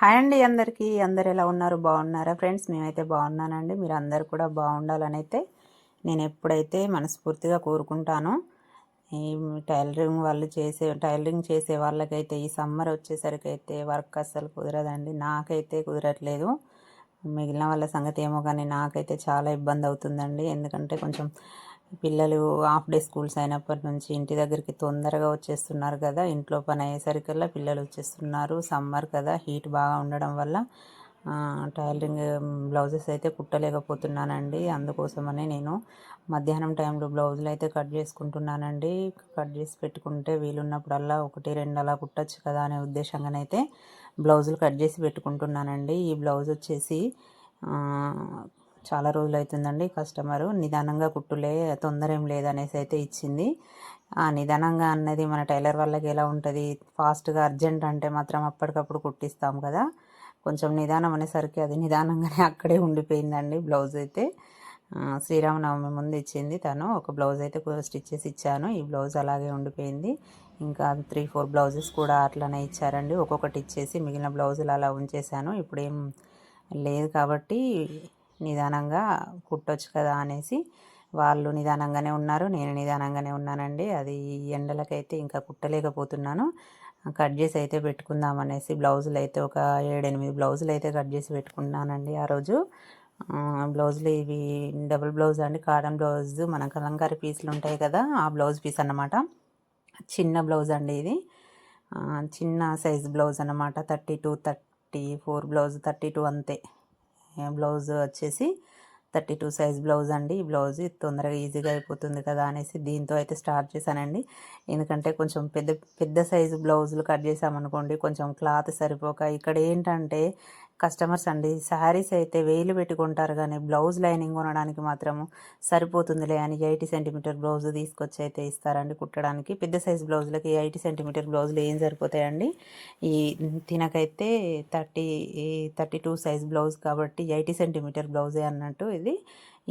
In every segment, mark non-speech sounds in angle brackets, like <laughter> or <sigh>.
Hi అండి అందరికీ. అందరు ఎలా ఉన్నారు? బాగున్నారా? ఫ్రెండ్స్ మేమైతే బాగున్నానండి. మీరు అందరు కూడా బాగుండాలని అయితే నేను ఎప్పుడైతే మనస్ఫూర్తిగా కోరుకుంటానో ఈ టైలరింగ్ వాళ్ళు చేసే టైలరింగ్ చేసే వాళ్ళకైతే ఈ సమ్మర్ వచ్చేసరికి అయితే వర్క్ అస్సలు కుదరదండి. నాకైతే కుదరట్లేదు. మిగిలిన వాళ్ళ సంగతి ఏమో కానీ నాకైతే చాలా ఇబ్బంది అవుతుందండి. ఎందుకంటే కొంచెం పిల్లలు హాఫ్ డే స్కూల్స్ అయినప్పటి నుంచి ఇంటి దగ్గరికి తొందరగా వచ్చేస్తున్నారు కదా. ఇంట్లో పని అయ్యేసరికల్లా పిల్లలు వచ్చేస్తున్నారు. సమ్మర్ కదా హీట్ బాగా ఉండడం వల్ల టైలరింగ్ బ్లౌజెస్ అయితే కుట్టలేకపోతున్నానండి. అందుకోసమని నేను మధ్యాహ్నం టైంలో బ్లౌజులు అయితే కట్ చేసుకుంటున్నానండి. కట్ చేసి పెట్టుకుంటే వీలున్నప్పుడల్లా ఒకటి రెండు అలా కుట్టచ్చు కదా అనే ఉద్దేశంగానైతే బ్లౌజులు కట్ చేసి పెట్టుకుంటున్నానండి. ఈ బ్లౌజ్ వచ్చేసి చాలా రోజులు అవుతుందండి కస్టమరు. నిదానంగా కుట్టులే తొందర ఏం లేదనేసి అయితే ఇచ్చింది. ఆ నిదానంగా అన్నది మన టైలర్ వాళ్ళకి ఎలా ఉంటుంది? ఫాస్ట్గా అర్జెంట్ అంటే మాత్రం అప్పటికప్పుడు కుట్టిస్తాం కదా. కొంచెం నిదానం అనేసరికి అది నిదానంగానే <laughs> అక్కడే ఉండిపోయిందండి బ్లౌజ్ అయితే. శ్రీరామనవమి ముందు ఇచ్చింది తను. ఒక బ్లౌజ్ అయితే స్టిచ్ చేసి ఇచ్చాను. ఈ బ్లౌజ్ అలాగే ఉండిపోయింది. ఇంకా త్రీ ఫోర్ బ్లౌజెస్ కూడా అట్లనే ఇచ్చారండి. ఒక్కొక్కటి ఇచ్చేసి మిగిలిన బ్లౌజులు అలా ఉంచేసాను ఇప్పుడు ఏం లేదు కాబట్టి నిదానంగా కుట్టొచ్చు కదా అనేసి వాళ్ళు నిదానంగానే ఉన్నారు. నేను నిదానంగానే ఉన్నానండి. అది ఎండలకైతే ఇంకా కుట్టలేకపోతున్నాను. కట్ చేసి అయితే పెట్టుకుందాం అనేసి బ్లౌజులు అయితే ఒక ఏడెనిమిది బ్లౌజులు అయితే కట్ చేసి పెట్టుకున్నానండి ఆ రోజు. బ్లౌజులు ఇవి డబుల్ బ్లౌజ్ అండి. కాటన్ బ్లౌజ్ మన కలంకారీ పీసులు ఉంటాయి కదా ఆ బ్లౌజ్ పీస్ అన్నమాట. చిన్న బ్లౌజ్ అండి ఇది. చిన్న సైజ్ బ్లౌజ్ అనమాట thirty two thirty four blouse thirty two అంతే. బ్లౌజ్ వచ్చేసి థర్టీ టూ సైజ్ బ్లౌజ్ అండి. ఈ బ్లౌజ్ తొందరగా ఈజీగా అయిపోతుంది కదా అనేసి దీంతో అయితే స్టార్ట్ చేశానండి. ఎందుకంటే కొంచెం పెద్ద పెద్ద సైజు బ్లౌజులు కట్ చేసామనుకోండి కొంచెం క్లాత్ సరిపోక ఇక్కడ ఏంటంటే కస్టమర్స్ అండి. శారీస్ అయితే వేలు పెట్టుకుంటారు కానీ బ్లౌజ్ లైనింగ్ కొనడానికి మాత్రము సరిపోతుందిలే అని ఎయిటీ సెంటీమీటర్ బ్లౌజ్ తీసుకొచ్చి అయితే ఇస్తారండి కుట్టడానికి. పెద్ద సైజ్ బ్లౌజులకి ఎయిటీ సెంటీమీటర్ బ్లౌజులు ఏం సరిపోతాయండి? ఈ తినకైతే thirty thirty two size blouse కాబట్టి ఎయిటీ సెంటీమీటర్ బ్లౌజే అన్నట్టు ఇది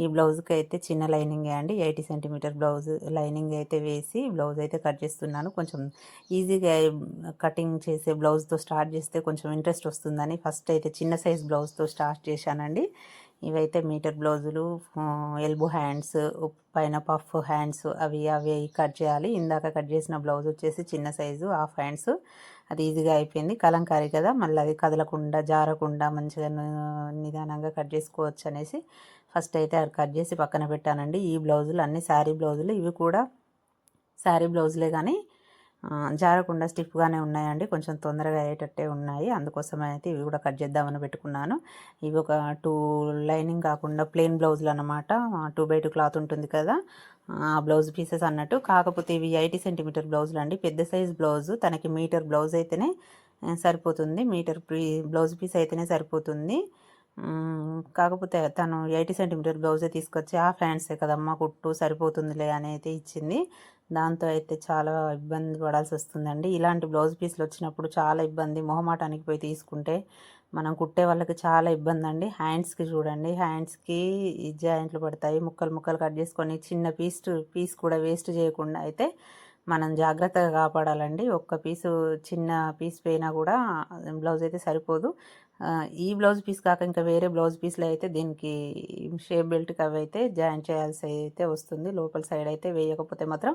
ఈ బ్లౌజ్కి అయితే చిన్న లైనింగ్ అండి. ఎయిటీ సెంటీమీటర్ బ్లౌజ్ లైనింగ్ అయితే వేసి బ్లౌజ్ అయితే కట్ చేస్తున్నాను. కొంచెం ఈజీగా కటింగ్ చేసే బ్లౌజ్తో స్టార్ట్ చేస్తే కొంచెం ఇంట్రెస్ట్ వస్తుందని ఫస్ట్ అయితే చిన్న సైజ్ బ్లౌజ్తో స్టార్ట్ చేశానండి. ఇవైతే మీటర్ బ్లౌజులు ఎల్బో హ్యాండ్స్ పైన పఫ్ హ్యాండ్స్ అవి అవి కట్ చేయాలి. ఇందాక కట్ చేసిన బ్లౌజ్ వచ్చేసి చిన్న సైజు హాఫ్ హ్యాండ్స్. అది ఈజీగా అయిపోయింది. కలంకారీ కదా మళ్ళీ అది కదలకుండా జారకుండా మంచిగా నిదానంగా కట్ చేసుకోవచ్చు అనేసి ఫస్ట్ అయితే అది కట్ చేసి పక్కన పెట్టానండి. ఈ బ్లౌజులు అన్ని శారీ బ్లౌజులు ఇవి కూడా శారీ బ్లౌజులే కానీ జారకుండా స్టిఫ్గానే ఉన్నాయండి. కొంచెం తొందరగా అయ్యేటట్టే ఉన్నాయి. అందుకోసం అయితే ఇవి కూడా కట్ చేద్దామని పెట్టుకున్నాను. ఇవి ఒక టూ లైనింగ్ కాకుండా ప్లెయిన్ బ్లౌజులు అనమాట టూ బై టూ క్లాత్ ఉంటుంది కదా. ఆ బ్లౌజ్ పీసెస్ అన్నట్టు. కాకపోతే ఇవి ఎయిటీ సెంటీమీటర్ బ్లౌజులు అండి. పెద్ద సైజ్ బ్లౌజ్. తనకి మీటర్ బ్లౌజ్ అయితేనే సరిపోతుంది. మీటర్ బ్లౌజ్ పీస్ అయితేనే సరిపోతుంది. కాకపోతే తను ఎయిటీ సెంటీమీటర్ బ్లౌజే తీసుకొచ్చి ఆ ఫ్యాండ్సే కదమ్మా కుట్టు సరిపోతుందిలే అని అయితే ఇచ్చింది. దాంతో అయితే చాలా ఇబ్బంది పడాల్సి వస్తుందండి. ఇలాంటి బ్లౌజ్ పీస్లు వచ్చినప్పుడు చాలా ఇబ్బంది. మొహమాటానికి పోయి తీసుకుంటే మనం కుట్టే వాళ్ళకి చాలా ఇబ్బంది అండి హ్యాండ్స్కి చూడండి. హ్యాండ్స్కి జాయింట్లు పడతాయి. ముక్కలు ముక్కలు కట్ చేసుకొని చిన్న పీస్ పీస్ కూడా వేస్ట్ చేయకుండా అయితే మనం జాగ్రత్తగా కాపాడాలండి. ఒక్క పీసు చిన్న పీస్ పోయినా కూడా బ్లౌజ్ అయితే సరిపోదు. ఈ బ్లౌజ్ పీస్ కాక ఇంకా వేరే బ్లౌజ్ పీస్లో అయితే దీనికి షేప్ బెల్ట్కి అవి అయితే జాయిన్ చేయాల్సి అయితే వస్తుంది. లోపల సైడ్ అయితే వేయకపోతే మాత్రం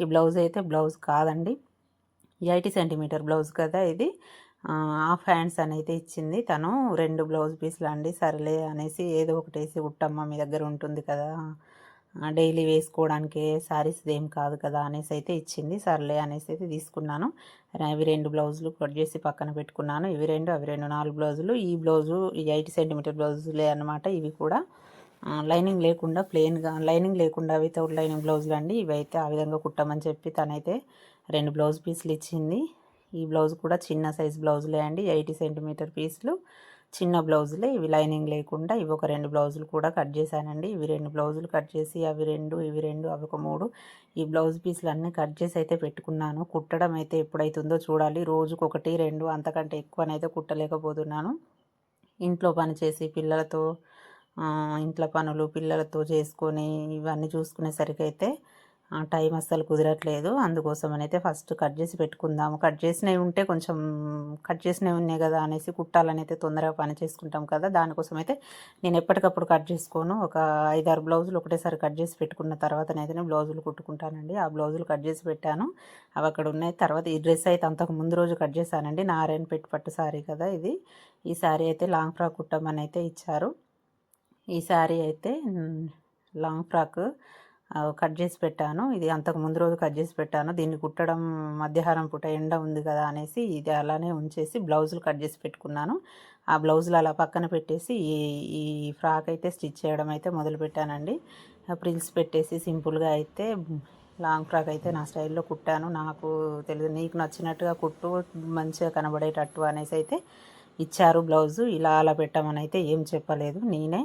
ఈ బ్లౌజ్ అయితే బ్లౌజ్ కాదండి. ఎయిటీ సెంటీమీటర్ బ్లౌజ్ కదా ఇది. హాఫ్ హ్యాండ్స్ అని అయితే ఇచ్చింది తను. రెండు బ్లౌజ్ పీస్లు అండి. సరేలే అనేసి ఏదో ఒకటి ఉట్టమ్మ మీ దగ్గర ఉంటుంది కదా. డైలీ వేసుకోవడానికి శారీస్ ఏం కాదు కదా అనేసి అయితే ఇచ్చింది. సర్లే అనేసి అయితే తీసుకున్నాను. ఇవి రెండు బ్లౌజులు కట్ చేసి పక్కన పెట్టుకున్నాను. ఇవి రెండు అవి రెండు నాలుగు బ్లౌజులు. ఈ బ్లౌజు ఈ ఎయిటీ సెంటీమీటర్ బ్లౌజులే అనమాట ఇవి కూడా. లైనింగ్ లేకుండా ప్లెయిన్గా లైనింగ్ లేకుండా వితౌట్ లైనింగ్ బ్లౌజులు అండి. ఇవి అయితే ఆ విధంగా కుట్టమని చెప్పి తనైతే రెండు బ్లౌజ్ పీసులు ఇచ్చింది. ఈ బ్లౌజ్ కూడా చిన్న సైజ్ బ్లౌజులే అండి. ఎయిటీ సెంటీమీటర్ పీసులు. చిన్న బ్లౌజులే ఇవి లైనింగ్ లేకుండా ఇవి ఒక రెండు బ్లౌజులు కూడా కట్ చేశానండి. ఇవి రెండు బ్లౌజులు కట్ చేసి అవి రెండు ఇవి రెండు అవి ఒక మూడు ఈ బ్లౌజ్ పీసులు అన్నీ కట్ చేసి అయితే పెట్టుకున్నాను. కుట్టడం అయితే ఎప్పుడైతుందో చూడాలి. రోజుకు ఒకటి రెండు అంతకంటే ఎక్కువనైతే కుట్టలేకపోతున్నాను. ఇంట్లో పని చేసి పిల్లలతో ఇంట్లో పనులు పిల్లలతో చేసుకొని ఇవన్నీ చూసుకునేసరికి అయితే టైం అస్సలు కుదరట్లేదు. అందుకోసం అయితే ఫస్ట్ కట్ చేసి పెట్టుకుందాము. కట్ చేసినవి ఉంటే కొంచెం కట్ చేసినవి ఉన్నాయి కదా అనేసి కుట్టాలని అయితే తొందరగా పని చేసుకుంటాం కదా. దానికోసం అయితే నేను ఎప్పటికప్పుడు కట్ చేసుకోను. ఒక ఐదారు బ్లౌజులు ఒకటేసారి కట్ చేసి పెట్టుకున్న తర్వాతనైతే నేను బ్లౌజులు కుట్టుకుంటానండి. ఆ బ్లౌజులు కట్ చేసి పెట్టాను. అవి అక్కడ ఉన్నాయి. తర్వాత ఈ డ్రెస్ అయితే అంతకు ముందు రోజు కట్ చేశానండి. నారాయణ పెట్టి పట్టు సారీ కదా ఇది. ఈ సారీ అయితే లాంగ్ ఫ్రాక్ కుట్టమని అయితే ఇచ్చారు. ఈ సారీ అయితే లాంగ్ ఫ్రాక్ కట్ చేసి పెట్టాను. ఇది అంతకు ముందు రోజు కట్ చేసి పెట్టాను. దీన్ని కుట్టడం మధ్యాహ్నం పూట ఎండ ఉంది కదా అనేసి ఇది అలానే ఉంచేసి బ్లౌజులు కట్ చేసి పెట్టుకున్నాను. ఆ బ్లౌజులు అలా పక్కన పెట్టేసి ఈ ఈ ఫ్రాక్ అయితే స్టిచ్ చేయడం అయితే మొదలు పెట్టానండి. ప్రిల్స్ పెట్టేసి సింపుల్గా అయితే లాంగ్ ఫ్రాక్ అయితే నా స్టైల్లో కుట్టాను. నాకు తెలియదు నీకు నచ్చినట్టుగా కుట్టు మంచిగా కనబడేటట్టు అనేసి అయితే ఇచ్చారు బ్లౌజు. ఇలా అలా పెట్టమని అయితే ఏం చెప్పలేదు. నేనే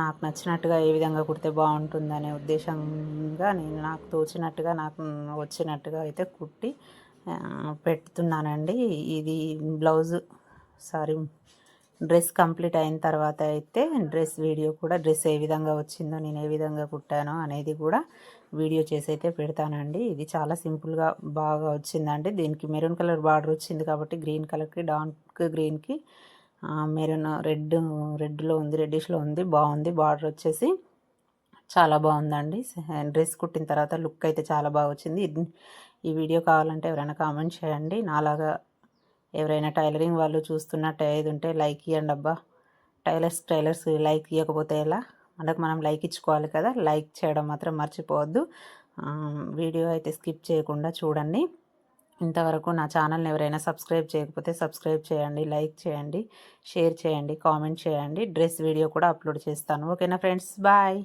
నాకు నచ్చినట్టుగా ఏ విధంగా కుడితే బాగుంటుందనే ఉద్దేశంగా నేను నాకు తోచినట్టుగా నాకు వచ్చినట్టుగా అయితే కుట్టి పెడుతున్నానండి. ఇది బ్లౌజ్ సారీ డ్రెస్ కంప్లీట్ అయిన తర్వాత అయితే డ్రెస్ వీడియో కూడా డ్రెస్ ఏ విధంగా వచ్చిందో నేను ఏ విధంగా కుట్టానో అనేది కూడా వీడియో చేసి అయితే పెడతానండి. ఇది చాలా సింపుల్గా బాగా వచ్చిందండి. దీనికి మెరూన్ కలర్ బార్డర్ వచ్చింది కాబట్టి గ్రీన్ కలర్కి డార్క్ గ్రీన్కి మెరూన్ రెడ్ రెడ్లో ఉంది రెడ్డిష్లో ఉంది బాగుంది బార్డర్ వచ్చేసి చాలా బాగుందండి. డ్రెస్ కుట్టిన తర్వాత లుక్ అయితే చాలా బాగా వచ్చింది. ఇది- ఈ వీడియో కావాలంటే ఎవరైనా కామెంట్ చేయండి. నాలాగా ఎవరైనా టైలరింగ్ వాళ్ళు చూస్తున్నట్టు ఏది ఉంటే లైక్ ఇవ్వండి అబ్బా. టైలర్స్ టైలర్స్ లైక్ ఇవ్వకపోతే ఎలా? మనకు మనం లైక్ ఇచ్చుకోవాలి కదా. లైక్ చేయడం మాత్రం మర్చిపోవద్దు. వీడియో అయితే స్కిప్ చేయకుండా చూడండి. ఇంతవరకు నా ఛానల్ని ఎవరైనా సబ్స్క్రైబ్ చేయకపోతే సబ్స్క్రైబ్ చేయండి లైక్ చేయండి షేర్ చేయండి కామెంట్ చేయండి. డ్రెస్ వీడియో కూడా అప్లోడ్ చేస్తాను. ఓకేనా ఫ్రెండ్స్? బాయ్.